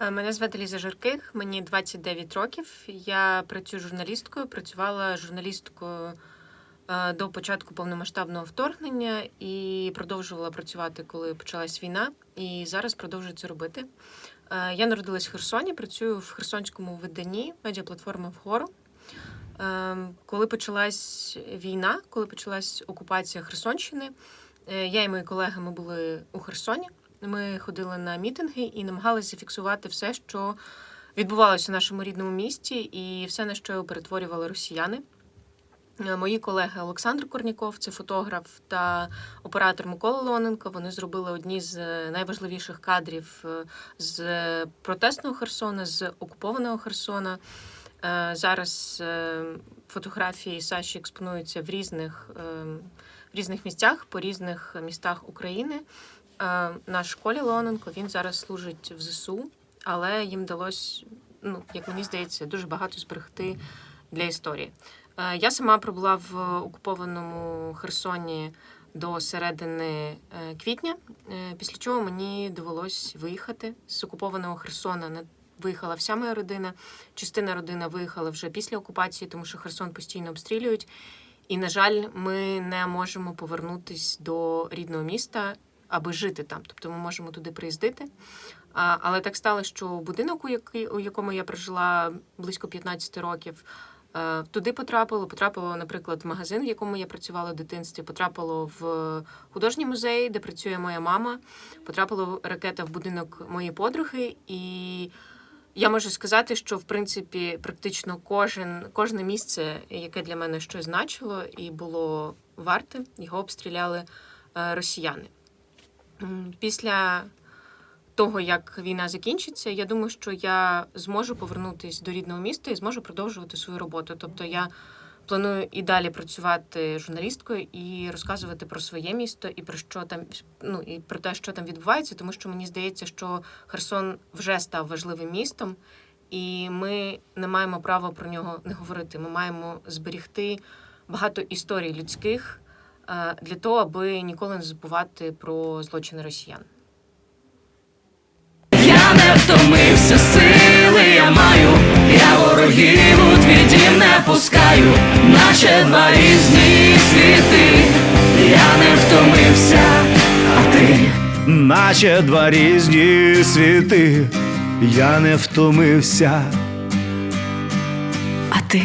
Е, Мене звати Ліза Жирких, мені 29 років. Я працюю журналісткою, працювала журналісткою е, до початку повномасштабного вторгнення і продовжувала працювати, коли почалась війна. І зараз продовжую це робити. Е, Я народилась в Херсоні, працюю в херсонському виданні медіаплатформи вгору. Коли почалась війна, коли почалась окупація Херсонщини, я і мої колеги ми були у Херсоні. Ми ходили на мітинги і намагалися зафіксувати все, що відбувалося в нашому рідному місті, і все, на що перетворювали росіяни. Е, Мої колеги Олександр Корніков, це фотограф та оператор Микола Леоненко. Вони зробили одні з е, найважливіших кадрів е, з протестного Херсона, з окупованого Херсона. Зараз фотографії Саші експонуються в різних, в різних місцях, по різних містах України. Е, Наш Коля Леоненко він зараз служить в ЗСУ, але їм вдалося, ну як мені здається, дуже багато зберегти для історії. Е, Я сама пробула в окупованому Херсоні до середини е, квітня, після чого мені довелось виїхати з окупованого Херсона. На- Виїхала вся моя родина. Частина родини виїхала вже після окупації, тому що Херсон постійно обстрілюють. І, на жаль, ми не можемо повернутись до рідного міста, аби жити там. Тобто ми можемо туди приїздити. Але так сталося, що будинок, у, який, у якому я прожила близько 15 років, е, туди потрапило. Потрапило, наприклад, в магазин, в якому я працювала в дитинстві, потрапило в художній музей, де працює моя мама. Потрапила ракета в будинок моєї подруги, і я можу сказати, що в принципі практично кожен, кожне місце, яке для мене щось значило і було варте, його обстріляли е, росіяни. Після того, як війна закінчиться, я думаю, що я зможу повернутися до рідного міста і зможу продовжувати свою роботу. Тобто я планую і далі працювати журналісткою і розказувати про своє місто і про що там ну і про те, що там відбувається, тому що мені здається, що Херсон вже став важливим містом, і ми не маємо права про нього не говорити. Ми маємо зберігти багато історій людських для того, аби ніколи не забувати про злочини росіян. Я не втомився, сили я маю, я ворогів у твій дім не пускаю, наче два різні світи, я не втомився, а ти наче два різні світи, я не втомився. А ти